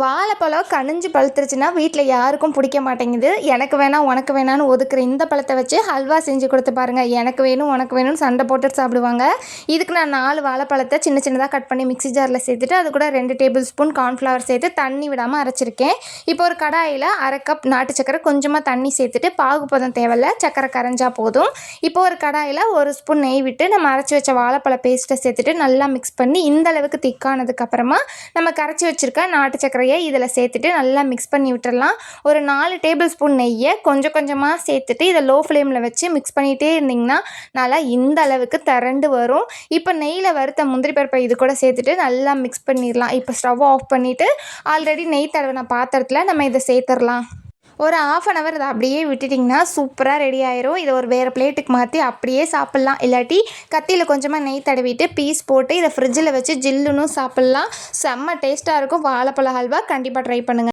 வாழைப்பழம் கனிஞ்சு பழுத்துருச்சுன்னா வீட்டில் யாருக்கும் பிடிக்க மாட்டேங்குது. எனக்கு வேணாம் உனக்கு வேணான்னு ஒதுக்குற இந்த பழத்தை வச்சு ஹல்வா செஞ்சு கொடுத்து பாருங்கள் எனக்கு வேணும் உனக்கு வேணும்னு சண்டை போட்டு சாப்பிடுவாங்க. இதுக்கு நான் நாலு வாழைப்பழத்தை சின்ன சின்னதாக கட் பண்ணி மிக்ஸி ஜாரில் சேர்த்துட்டு அது கூட ரெண்டு டேபிள் ஸ்பூன் கார்ன்ஃப்ளவர் சேர்த்து தண்ணி விடாமல் அரைச்சிருக்கேன். இப்போ ஒரு கடாயில் அரை கப் நாட்டு சக்கரை கொஞ்சமாக தண்ணி சேர்த்துட்டு பாகுபதம் தேவையில்ல சக்கரை கரைஞ்சா போதும். இப்போ ஒரு கடாயில் ஒரு ஸ்பூன் நெய் விட்டு நம்ம அரைச்சி வச்ச வாழைப்பழ பேஸ்ட்டை சேர்த்துட்டு நல்லா மிக்ஸ் பண்ணி இந்த அளவுக்கு திக்கானதுக்கப்புறமா நம்ம கரைச்சி வச்சுருக்க நாட்டு சக்கரை சக்கரையை இதில் சேர்த்துட்டு நல்லா மிக்ஸ் பண்ணி விட்டுடலாம் ஒரு நாலு டேபிள் ஸ்பூன் நெய்யை கொஞ்சம் கொஞ்சமாக சேர்த்துட்டு இதை லோ ஃப்ளேமில் வச்சு மிக்ஸ் பண்ணிகிட்டே இருந்திங்கன்னா நல்லா இந்த அளவுக்கு திரண்டு வரும். இப்போ நெய்யில் வறுத்த முந்திரி பருப்பை இது கூட சேர்த்துட்டு நல்லா மிக்ஸ் பண்ணிடலாம். இப்போ ஸ்டவ் ஆஃப் பண்ணிவிட்டு ஆல்ரெடி நெய் தடவின பாத்திரத்தில் நம்ம இதை சேர்த்துடலாம். ஒரு ஆஃப் அன் ஹவர் இதை அப்படியே விட்டுட்டிங்கன்னா சூப்பராக ரெடி ஆயிரும். இதை ஒரு வேறு பிளேட்டுக்கு மாற்றி அப்படியே சாப்பிட்லாம். இல்லாட்டி கத்தியில் கொஞ்சமாக நெய் தடவிட்டு பீஸ் போட்டு இதை ஃப்ரிட்ஜில் வச்சு ஜில்லுன்னு சாப்பிட்லாம். செம்ம டேஸ்ட்டாக இருக்கும். வாழைப்பழ ஹல்வா கண்டிப்பாக ட்ரை பண்ணுங்கள்